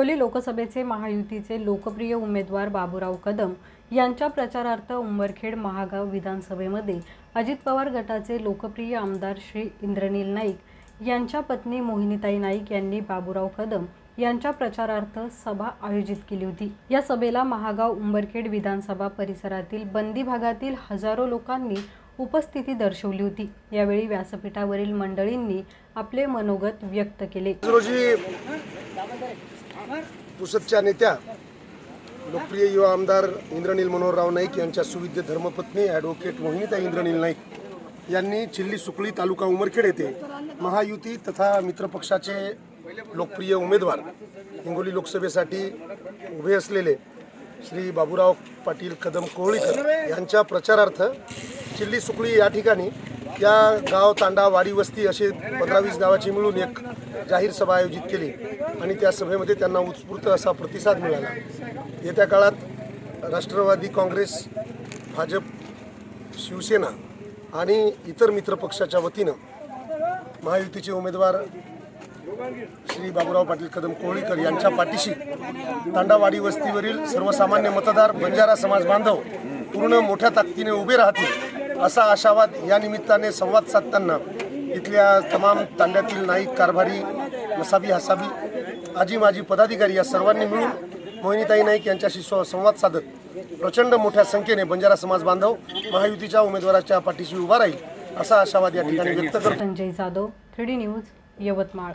हिंगोली लोकसभेचे महायुतीचे लोकप्रिय उमेदवार बाबूराव कदम यांच्या प्रचारार्थ उंबरखेड महागाव विधानसभेमध्ये अजित पवार गटाचे लोकप्रिय आमदार श्री इंद्रनील नाईक यांच्या पत्नी मोहिनीताई नाईक यांनी बाबूराव कदम यांच्या प्रचारार्थ सभा आयोजित केली होती. या सभेला महागाव उंबरखेड विधानसभा परिसरातील बंदी भागातील हजारो लोकांनी उपस्थिती दर्शवली होती. यावेळी व्यासपीठावरील मंडळींनी आपले मनोगत व्यक्त केले. रोजी पुसदच्या नेत्या लोकप्रिय युवा आमदार इंद्रनील मनोहरराव नाईक यांच्या सुविद्य धर्मपत्नी ॲडव्होकेट मोहिनीताई इंद्रनील नाईक यांनी चिल्ली सुकळी तालुका उमरखेड येथे महायुती तथा मित्रपक्षाचे लोकप्रिय उमेदवार हिंगोली लोकसभेसाठी उभे असलेले श्री बाबूराव पाटील कदम कोहळीकर यांच्या प्रचारार्थ चिल्ली सुकळी या ठिकाणी या गाव तांडा वाडी वस्ती असे पंधरा वीस गावाची मिळून एक जाहीर सभा आयोजित केली आणि त्या सभेमध्ये त्यांना उत्स्फूर्त असा प्रतिसाद मिळाला. येत्या काळात राष्ट्रवादी काँग्रेस भाजप शिवसेना आणि इतर मित्रपक्षाच्या वतीनं महायुतीचे उमेदवार श्री बाबूराव पाटील कदम कोळीकर यांच्या पाठीशी तांडावाडी वस्तीवरील सर्वसामान्य मतदार बंजारा समाज बांधव पूर्ण मोठ्या ताकदीने उभे राहतील. असा आशावाद या निमित्ताने संवाद साधताना इथल्या तमाम तांड्यातील नाईक कारभारी नसाबी हसाबी आजी माजी पदाधिकारी या सर्वांनी मिळून मोहिनीताई नाईक यांच्याशी स्व- संवाद साधत प्रचंड मोठ्या संख्येने बंजारा समाज बांधव महायुतीच्या उमेदवाराच्या पाठीशी उभा राहील असा आशावाद या ठिकाणी व्यक्त करतो. Sanjay Jadhav three news Yavatmal.